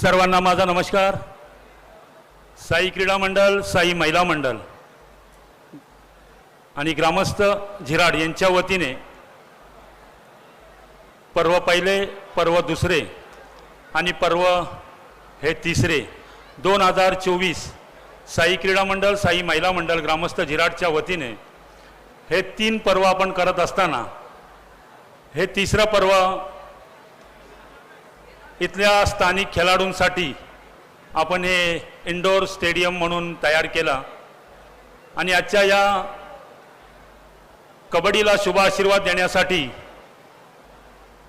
सर्वांना माझा नमस्कार. साई क्रीडा मंडळ साई महिला मंडळ आणि ग्रामस्थ झिराड यांच्या वतीने पर्व पहिले पर्व दुसरे आणि पर्व हे तिसरे दोन हजार चोवीस साई क्रीडा मंडळ साई महिला मंडळ ग्रामस्थ झिराडच्या वतीने हे तीन पर्व आपण करत असताना हे तिसरं पर्व इथल्या स्थानिक खेळाडूंसाठी आपण हे इंडोर स्टेडियम म्हणून तयार केला. आणि आजच्या या कबड्डीला शुभ आशीर्वाद देण्यासाठी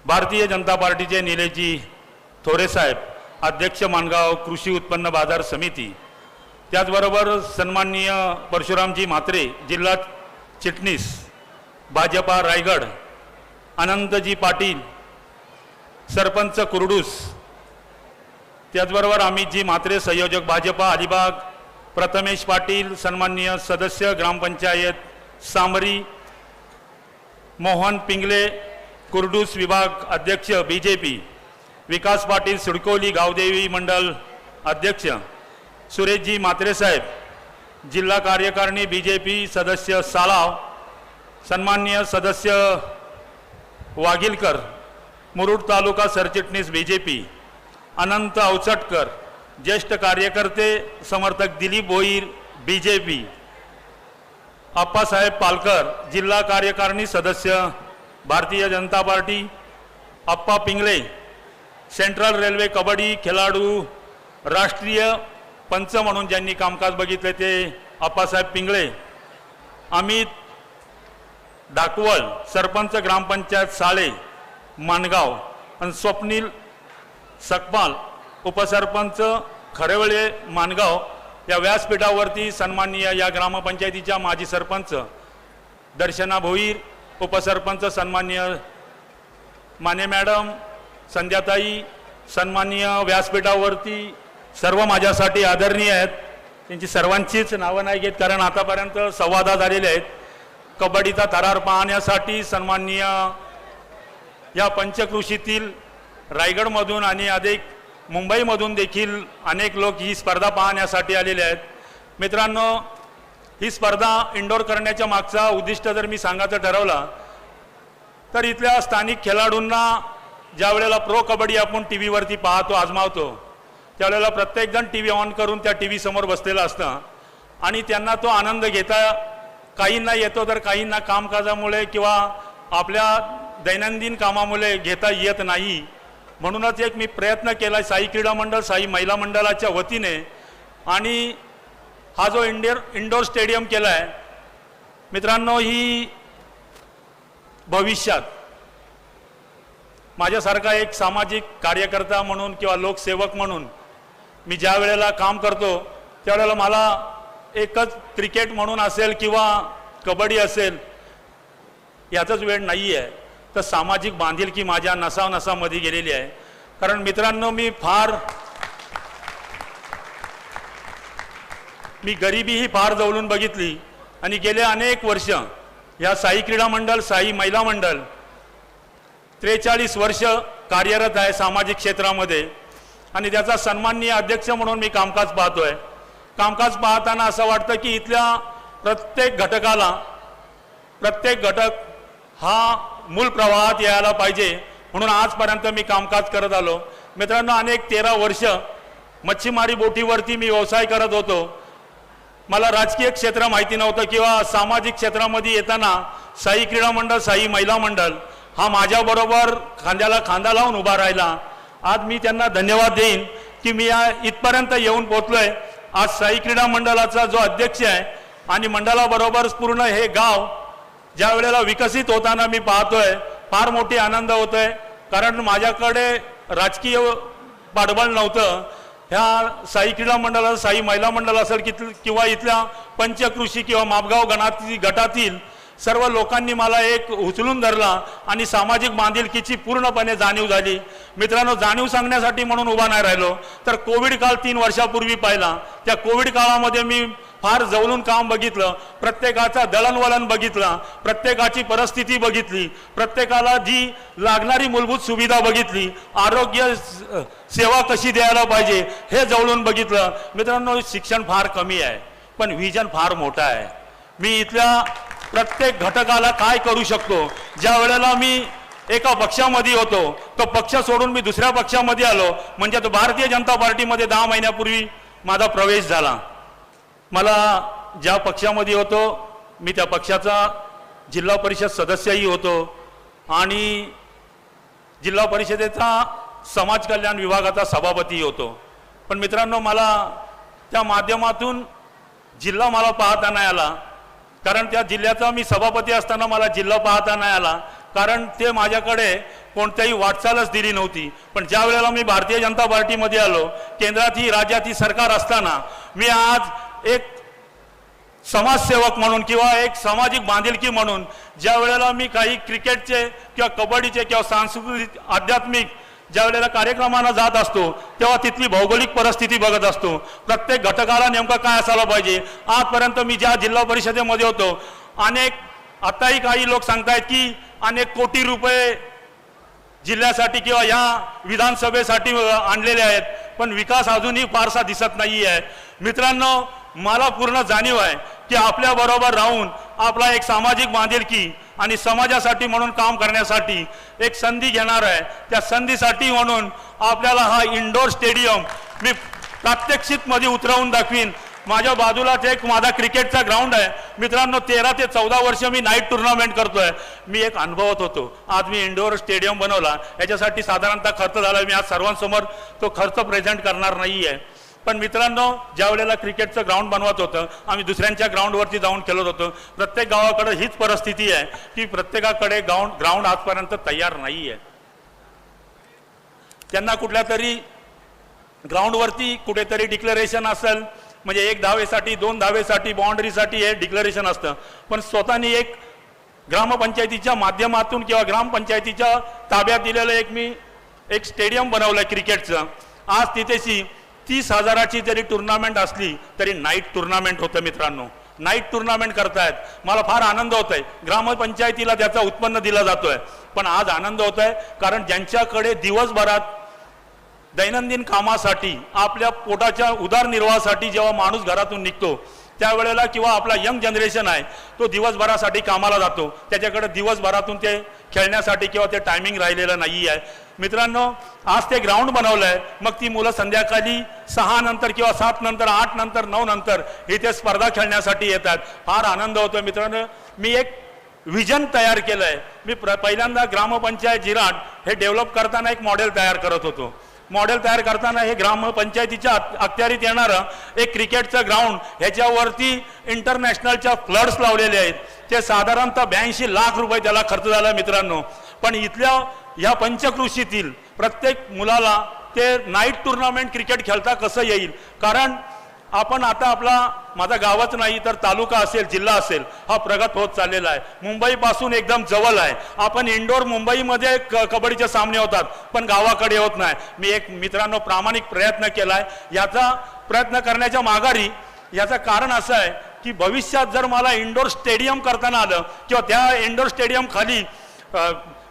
भारतीय जनता पार्टीचे निलेजी थोरेसाहेब अध्यक्ष माणगाव कृषी उत्पन्न बाजार समिती त्याचबरोबर सन्माननीय परशुरामजी म्हात्रे जिल्हा चिटणीस भाजपा रायगड आनंदजी पाटील सरपंच कुरडूस. त्याचबरोबर अमितजी म्हात्रे संयोजक भाजपा अलिबाग प्रथमेश पाटील सन्माननीय सदस्य ग्रामपंचायत सामरी मोहन पिंगले कुरडूस विभाग अध्यक्ष B J P Vikas Patil सिडकोली गावदेवी मंडल अध्यक्ष सुरेशजी म्हात्रेसाहेब जिल्हा कार्यकारिणी बी जे पी सदस्य सालाव सन्माननीय सदस्य वाघिलकर मुरुड तालुका सरचिटणीस बी जे पी अनंत अवचटकर ज्येष्ठ कार्यकर्ते समर्थक दिलीप भोईर बी जे पी अप्पासाहेब पालकर जिल्हा कार्यकारिणी सदस्य Bharatiya Janata Party. Appa Pingale central railway kabaddi खेळाडू राष्ट्रीय पंच म्हणून ज्यांनी कामकाज बघितले ते अप्पासाहेब पिंगळे. अमित डाकवळ सरपंच ग्रामपंचायत साळे. माणगाव आणि स्वप्नील सकपाल उपसरपंच खरेवळे माणगाव या व्यासपीठावरती सन्माननीय या ग्रामपंचायतीच्या माजी सरपंच दर्शना भोईर उपसरपंच सन्माननीय माने मॅडम संध्याताई सन्माननीय व्यासपीठावरती सर्व माझ्यासाठी आदरणीय आहेत. त्यांची सर्वांचीच नावं नाही घेत कारण आतापर्यंत संवादा झालेले आहेत. कबड्डीचा थरार पाहण्यासाठी सन्माननीय या पंचकृषीतील रायगडमधून आणि अधिक मुंबईमधून देखील अनेक लोक ही स्पर्धा पाहण्यासाठी आलेले आहेत. मित्रांनो ही स्पर्धा इंडोर करण्याच्या मागचा उद्दिष्ट जर मी सांगायचं ठरवला तर इथल्या स्थानिक खेळाडूंना ज्या वेळेला प्रो कबड्डी आपण टी व्हीवरती पाहतो आजमावतो त्यावेळेला प्रत्येकजण टी व्ही ऑन करून त्या टी व्हीसमोर बसलेलं बसलेला असतं आणि त्यांना तो आनंद घेता काहींना येतो तर काहींना कामकाजामुळे किंवा आपल्या दैनंदिन कामामुळे घेता येत नाही. म्हणूनच एक मी प्रयत्न केला साई क्रीडा मंडळ साई महिला मंडळाच्या वतीने. आणि हा जो इंडियर इंडोर स्टेडियम केला आहे मित्रांनो ही भविष्यात माझ्यासारखा एक सामाजिक कार्यकर्ता म्हणून किंवा लोकसेवक म्हणून मी ज्या वेळेला काम करतो त्यावेळेला मला एकच क्रिकेट म्हणून असेल किंवा कबड्डी असेल याचाच वेळ नाही आहे तर सामाजिक बांधिलकी माझ्या नसानसामध्ये गेलेली आहे. कारण मित्रांनो मी फार मी गरिबी ही फार जवळून बघितली आणि गेले अनेक वर्ष या साई क्रीडा मंडळ साई महिला मंडळ त्रेचाळीस वर्ष कार्यरत आहे सामाजिक क्षेत्रामध्ये. आणि त्याचा सन्माननीय अध्यक्ष म्हणून मी कामकाज पाहतोय. कामकाज पाहताना असं वाटतं की इथल्या प्रत्येक घटकाला प्रत्येक घटक हा मूल प्रवाहात यायला पाहिजे म्हणून आजपर्यंत मी कामकाज करत आलो. मित्रांनो अनेक तेरा वर्ष मच्छीमारी बोटीवरती मी व्यवसाय करत होतो. मला राजकीय क्षेत्र माहिती नव्हतं किंवा सामाजिक क्षेत्रामध्ये येताना साई क्रीडा मंडळ साई महिला मंडळ हा माझ्याबरोबर खांद्याला खांदा लावून उभा राहिला. आज मी त्यांना धन्यवाद देईन की मी या इथपर्यंत येऊन पोचलोय आज साई क्रीडा मंडळाचा जो अध्यक्ष आहे आणि मंडळाबरोबर पूर्ण हे गाव ज्या वेळेला विकसित होताना मी पाहतोय फार मोठी आनंद होतोय. कारण माझ्याकडे राजकीय पाठबळ नव्हतं. ह्या साई क्रीडा मंडळ साई महिला मंडळ असेल की किंवा इथल्या पंचकृषी किंवा मापगाव गणातील गटातील सर्व लोकांनी मला एक उचलून धरला आणि सामाजिक बांधिलकीची पूर्णपणे जाणीव झाली. मित्रांनो जाणीव सांगण्यासाठी म्हणून उभा नाही राहिलो. तर कोविड काळ तीन वर्षापूर्वी पाहिला. त्या कोविड काळामध्ये मी फार जवळून काम बघितलं. प्रत्येकाचा दळणवळण बघितलं. प्रत्येकाची परिस्थिती बघितली. प्रत्येकाला जी लागणारी मूलभूत सुविधा बघितली. आरोग्य सेवा कशी द्यायला पाहिजे हे जवळून बघितलं. मित्रांनो शिक्षण फार कमी आहे. पण व्हिजन फार मोठं आहे. मी इथल्या प्रत्येक घटकाला काय करू शकतो? ज्या वेळेला मी एका पक्षामध्ये होतो तो पक्ष सोडून मी दुसऱ्या पक्षामध्ये आलो म्हणजे तो भारतीय जनता पार्टीमध्ये दहा महिन्यापूर्वी माझा प्रवेश झाला. मला ज्या पक्षामध्ये होतो मी त्या पक्षाचा जिल्हा परिषद सदस्यही होतो आणि जिल्हा परिषदेचा समाज कल्याण विभागाचा सभापतीही होतो. पण मित्रांनो मला त्या माध्यमातून जिल्हा मला पाहता नाही आला. कारण त्या जिल्ह्याचा मी सभापती असताना मला जिल्हा पाहता नाही आला. कारण ते माझ्याकडे कोणत्याही वाटचालच दिली नव्हती. पण ज्या वेळेला मी भारतीय जनता पार्टीमध्ये आलो केंद्रात ही राज्यात ही सरकार असताना मी आज एक समाजसेवक म्हणून किंवा एक सामाजिक बांधिलकी म्हणून ज्या वेळेला मी काही क्रिकेटचे किंवा कबड्डीचे किंवा सांस्कृतिक आध्यात्मिक ज्या वेळेला कार्यक्रमांना जात असतो तेव्हा तिथली भौगोलिक परिस्थिती बघत असतो. प्रत्येक घटकाला नेमकं काय असायला पाहिजे? आजपर्यंत मी ज्या जिल्हा परिषदेमध्ये होतो अनेक आताही काही लोक सांगतायत की अनेक कोटी रुपये जिल्ह्यासाठी किंवा या विधानसभेसाठी आणलेले आहेत. पण विकास अजूनही फारसा दिसत नाही आहे मित्रांनो मला पूर्ण जाणीव आहे की आपल्याबरोबर राहून आपला एक सामाजिक बांधिलकी आणि समाजासाठी म्हणून काम करण्यासाठी एक संधी घेणार आहे. त्या संधीसाठी म्हणून आपल्याला हा इंडोर स्टेडियम मी प्रात्यक्षितमध्ये उतरवून दाखवीन. माझ्या बाजूलाच एक माझा क्रिकेटचा ग्राउंड आहे. मित्रांनो तेरा ते चौदा वर्ष मी नाईट टुर्नामेंट करतोय. मी एक अनुभवत होतो. आज मी इंडोर स्टेडियम बनवला. याच्यासाठी साधारणतः खर्च झाला. मी आज सर्वांसमोर तो खर्च प्रेझेंट करणार नाही आहे पण मित्रांनो ज्या वेळेला क्रिकेटचं ग्राउंड बनवत होतं आम्ही दुसऱ्यांच्या ग्राउंडवरती जाऊन खेळत होतो. प्रत्येक गावाकडे हीच परिस्थिती आहे की प्रत्येकाकडे ग्राउंड ग्राउंड आजपर्यंत तयार नाही आहे त्यांना कुठल्या तरी ग्राउंडवरती कुठेतरी डिक्लरेशन असेल म्हणजे एक धावेसाठी दोन धावेसाठी बाउंड्रीसाठी हे डिक्लरेशन असतं. पण स्वतःनी एक ग्रामपंचायतीच्या माध्यमातून किंवा ग्रामपंचायतीच्या ताब्यात दिलेलं एक मी एक स्टेडियम बनवलं आहे क्रिकेटचं. आज तिथेशी तीस हजाराची जरी टुर्नामेंट असली तरी नाईट टुर्नामेंट होतं मित्रांनो. नाईट टुर्नामेंट करतायत. मला फार आनंद होत आहे ग्रामपंचायतीला त्याचा उत्पन्न दिला जातोय. पण आज आनंद होत आहे कारण ज्यांच्याकडे दिवसभरात दैनंदिन कामासाठी आपल्या पोटाच्या उदरनिर्वाहासाठी जेव्हा माणूस घरातून निघतो त्यावेळेला किंवा आपला यंग जनरेशन आहे तो दिवसभरासाठी कामाला जातो. त्याच्याकडे दिवसभरातून ते खेळण्यासाठी किंवा ते टायमिंग राहिलेलं नाही आहे मित्रांनो आज ते ग्राउंड बनवलं आहे मग ती मुलं संध्याकाळी सहा नंतर किंवा सात नंतर आठ नंतर नऊ नंतर इथे स्पर्धा खेळण्यासाठी येतात. फार आनंद होतो मित्रांनो. मी एक विजन तयार केलं आहे मी प्र पहिल्यांदा ग्रामपंचायत जिराट हे डेव्हलप करताना एक मॉडेल तयार करत होतो. मॉडेल तयार करताना हे ग्रामपंचायतीच्या अखत्यारीत येणारं एक क्रिकेटचं ग्राउंड ह्याच्यावरती इंटरनॅशनलच्या फ्लड्स लावलेले आहेत. ते साधारणतः ब्याऐंशी लाख रुपये त्याला खर्च झाला मित्रांनो. पण इथल्या ह्या पंचकृषीतील प्रत्येक मुलाला ते नाईट टुर्नामेंट क्रिकेट खेळता कसं येईल? कारण आपण आता आपला माझा गावच नाही तर तालुका असेल जिल्हा असेल हा प्रगत होत चाललेला आहे. मुंबईपासून एकदम जवळ आहे. आपण इंडोर मुंबईमध्ये क कबड्डीचे सामने होतात पण गावाकडे होत नाही. मी एक मित्रांनो प्रामाणिक प्रयत्न केला आहे याचा प्रयत्न करण्याच्या माघारी याचं कारण असं आहे की भविष्यात जर मला इंडोर स्टेडियम करताना आलं किंवा त्या इंडोर स्टेडियम खाली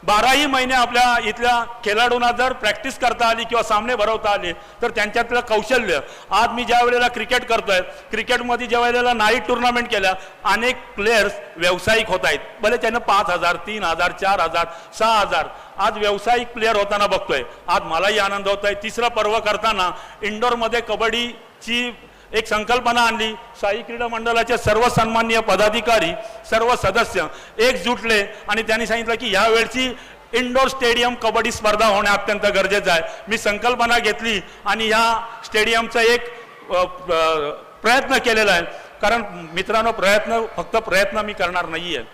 बाराही महिने आपल्या इथल्या खेळाडूंना जर प्रॅक्टिस करता आली किंवा सामने भरवता आले तर त्यांच्यातलं कौशल्य. आज मी ज्या वेळेला क्रिकेट करतोय क्रिकेटमध्ये ज्या वेळेला नाईट टुर्नामेंट केल्या अनेक प्लेयर्स व्यावसायिक होत आहेत. भले त्यानं पाच हजार तीन हजार चार हजार सहा हजार आज व्यावसायिक प्लेअर होताना बघतोय. आज मलाही आनंद होत आहे तिसरं पर्व करताना इंडोरमध्ये कबड्डीची एक संकल्पना आणली. साई क्रीडा मंडळाचे सर्व सन्माननीय पदाधिकारी सर्व सदस्य एकजुटले आणि त्यांनी सांगितलं की यावेळची इंडोर स्टेडियम कबड्डी स्पर्धा होणे अत्यंत गरजेचं आहे. मी संकल्पना घेतली आणि ह्या स्टेडियमचा एक प्रयत्न केलेला आहे. कारण मित्रांनो प्रयत्न फक्त प्रयत्न मी करणार नाही आहे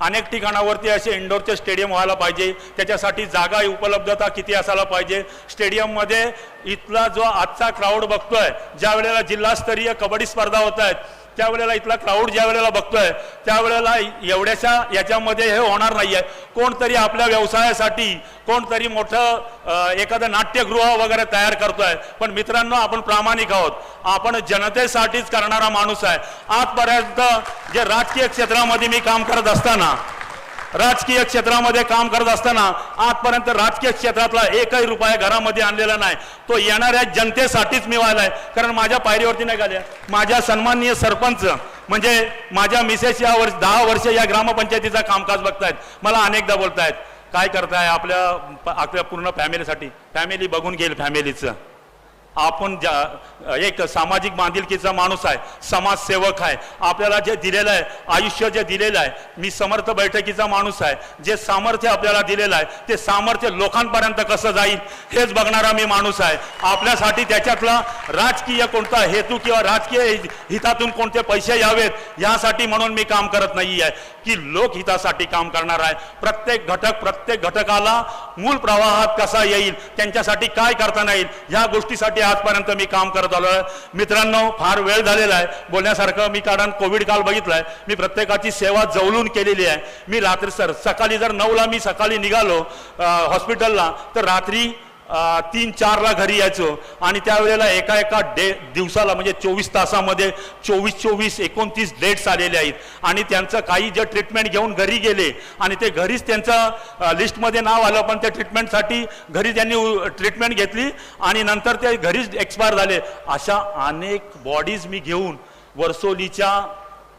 अनेक ठिकाणावरती असे इंडोरचे स्टेडियम व्हायला पाहिजे. त्याच्यासाठी जागा उपलब्धता किती असायला पाहिजे. स्टेडियममध्ये इथला जो आजचा क्राऊड बघतोय ज्या वेळेला जिल्हास्तरीय कबड्डी स्पर्धा होत आहेत त्यावेळेला इथला क्राऊड ज्या वेळेला बघतोय त्यावेळेला एवढ्याशा याच्यामध्ये हे होणार नाहीये. कोणतरी आपल्या व्यवसायासाठी कोणतरी मोठं एखादं नाट्यगृह वगैरे तयार करतोय. पण मित्रांनो आपण प्रामाणिक आहोत. आपण जनतेसाठीच करणारा माणूस आहे. आजपर्यंत जे राजकीय क्षेत्रामध्ये मी काम करत असताना राजकीय क्षेत्रामध्ये काम करत असताना आजपर्यंत राजकीय क्षेत्रातला एकही रुपया घरामध्ये आणलेला नाही. तो येणाऱ्या जनतेसाठीच मिळालाय. कारण माझ्या पायरीवरती नाही गाल्या माझ्या सन्माननीय सरपंच म्हणजे माझ्या मिसेस या वर्ष दहा वर्ष या ग्रामपंचायतीचा कामकाज बघतायत. मला अनेकदा बोलतायत काय करताय आपल्या आपल्या पूर्ण फॅमिलीसाठी फॅमिली बघून घेईल फॅमिलीचं आपण ज्या एक सामाजिक बांधिलकीचा माणूस आहे समाजसेवक आहे आपल्याला जे दिलेलं आहे आयुष्य जे दिलेलं आहे मी समर्थ बैठकीचा माणूस आहे जे सामर्थ्य आपल्याला दिलेलं आहे ते सामर्थ्य लोकांपर्यंत कसं जाईल हेच बघणारा मी माणूस आहे. आपल्यासाठी त्याच्यातला राजकीय कोणता हेतू किंवा राजकीय हितातून कोणते पैसे यावेत यासाठी म्हणून मी काम करत नाही आहे की लोकहितासाठी काम करणार आहे. प्रत्येक घटक प्रत्येक घटकाला मूल प्रवाहात कसा येईल त्यांच्यासाठी काय करता येईल ह्या गोष्टीसाठी आजपर्यंत मी काम करत आलो आहे मित्रांनो फार वेळ झालेला आहे. बोलण्यासारखं मी कारण कोविड काल बघितलाय. मी प्रत्येकाची सेवा जवळून केलेली आहे. मी रात्री सर सकाळी जर नऊला मी सकाळी निघालो हॉस्पिटलला तर रात्री तीन चारला घरी यायचो. आणि त्यावेळेला एका एका डे दिवसाला म्हणजे चोवीस तासामध्ये चोवीस चोवीस एकोणतीस डेट्स आलेले आहेत. आणि त्यांचं काही जे ट्रीटमेंट घेऊन घरी गेले आणि ते घरीच त्यांचं लिस्टमध्ये नाव आलं पण त्या ट्रीटमेंटसाठी घरी त्यांनी ट्रीटमेंट घेतली आणि नंतर ते घरीच एक्सपायर झाले. अशा अनेक बॉडीज मी घेऊन वर्सोलीच्या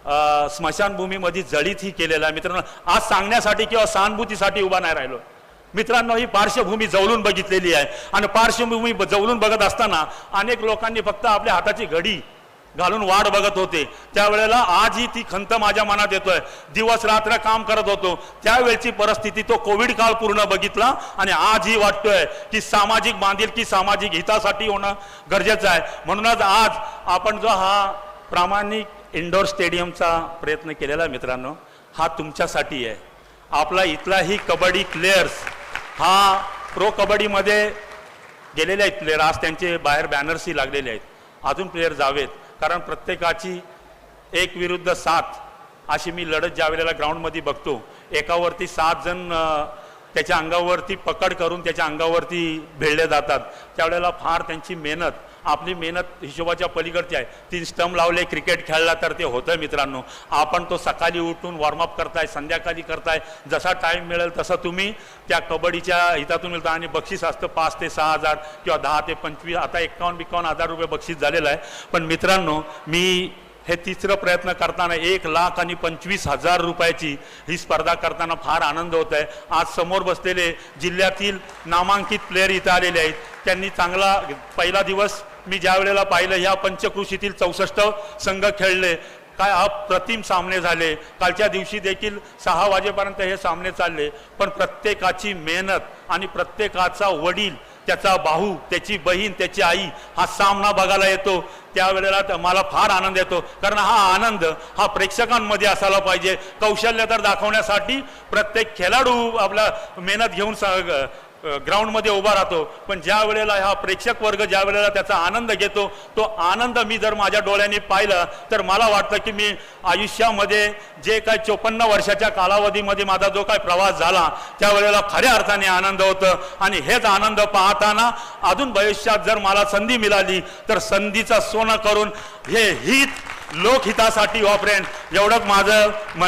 स्मशानभूमीमध्ये स्मशानभूमीमध्ये जळीतही केलेला आहे. मित्रांनो आज सांगण्यासाठी किंवा सहानुभूतीसाठी उभा नाही राहिलो. मित्रांनो ही पार्श्वभूमी जवळून बघितलेली आहे. आणि पार्श्वभूमी जवळून बघत असताना अनेक लोकांनी फक्त आपल्या हाताची घडी घालून वाट बघत होते. त्यावेळेला आजही ती खंत माझ्या मनात येतोय. दिवस रात्र काम करत होतो. त्यावेळची परिस्थिती तो कोविड काळ पूर्ण बघितला आणि आजही वाटतोय की सामाजिक बांधिलकी सामाजिक हितासाठी होणं गरजेचं आहे. म्हणूनच आज आपण जो हा प्रामाणिक इंडोर स्टेडियमचा प्रयत्न केलेला आहे मित्रांनो हा तुमच्यासाठी आहे. आपला इथलाही कबड्डी प्लेयर्स हा प्रो कबड्डीमध्ये गेलेले आहेत प्लेयर आज त्यांचे बाहेर बॅनर्सही लागलेले आहेत. अजून प्लेयर जावेत. कारण प्रत्येकाची एक विरुद्ध सात अशी मी लढत ज्या वेळेला ग्राउंडमध्ये बघतो एकावरती सात जण त्याच्या अंगावरती पकड करून त्याच्या अंगावरती भिडले जातात. त्यावेळेला फार त्यांची मेहनत आपली मेहनत हिशोबाच्या पलीकडची आहे. तीन स्टंप लावले क्रिकेट खेळला तर ते होतं मित्रांनो. आपण तो सकाळी उठून वॉर्मअप करताय संध्याकाळी करताय. जसा टाईम मिळेल तसं तुम्ही त्या कबड्डीच्या हितातून मिळतं आणि बक्षीस असतं पाच ते सहा हजार किंवा दहा ते पंचवीस आता एक्कावन्न बिक्कावन्न हजार रुपये बक्षीस झालेलं आहे. पण मित्रांनो मी हे तिसरं प्रयत्न करताना एक लाख आणि पंचवीस हजार रुपयाची ही स्पर्धा करताना फार आनंद होत आहे. आज समोर बसलेले जिल्ह्यातील नामांकित प्लेयर इथं आलेले आहेत. त्यांनी चांगला पहिला दिवस मी ज्या वेळेला पाहिलं ह्या पंचकृषीतील चौसष्ट संघ खेळले. काय अप्रतिम सामने झाले. कालच्या दिवशी देखील सहा वाजेपर्यंत हे सामने चालले. पण प्रत्येकाची मेहनत आणि प्रत्येकाचा वडील त्याचा भाऊ त्याची बहीण त्याची आई हा सामना बघायला येतो. त्यावेळेला मला फार आनंद येतो. कारण हा आनंद हा प्रेक्षकांमध्ये असायला पाहिजे. कौशल्य तर दाखवण्यासाठी प्रत्येक खेळाडू आपला मेहनत घेऊन स- ग्राउंडमध्ये उभा राहतो. पण ज्या वेळेला हा प्रेक्षक वर्ग ज्या वेळेला त्याचा आनंद घेतो तो आनंद मी जर माझ्या डोळ्यांनी पाहिला तर मला वाटतं की मी आयुष्यामध्ये जे काय चोपन्न वर्षाच्या कालावधीमध्ये माझा जो काय प्रवास झाला त्यावेळेला खऱ्या अर्थाने आनंद होतं. आणि हेच आनंद पाहताना अजून भविष्यात जर मला संधी मिळाली तर संधीचा सोनं करून हे हित लोकहितासाठी वापरेन. एवढंच माझं मन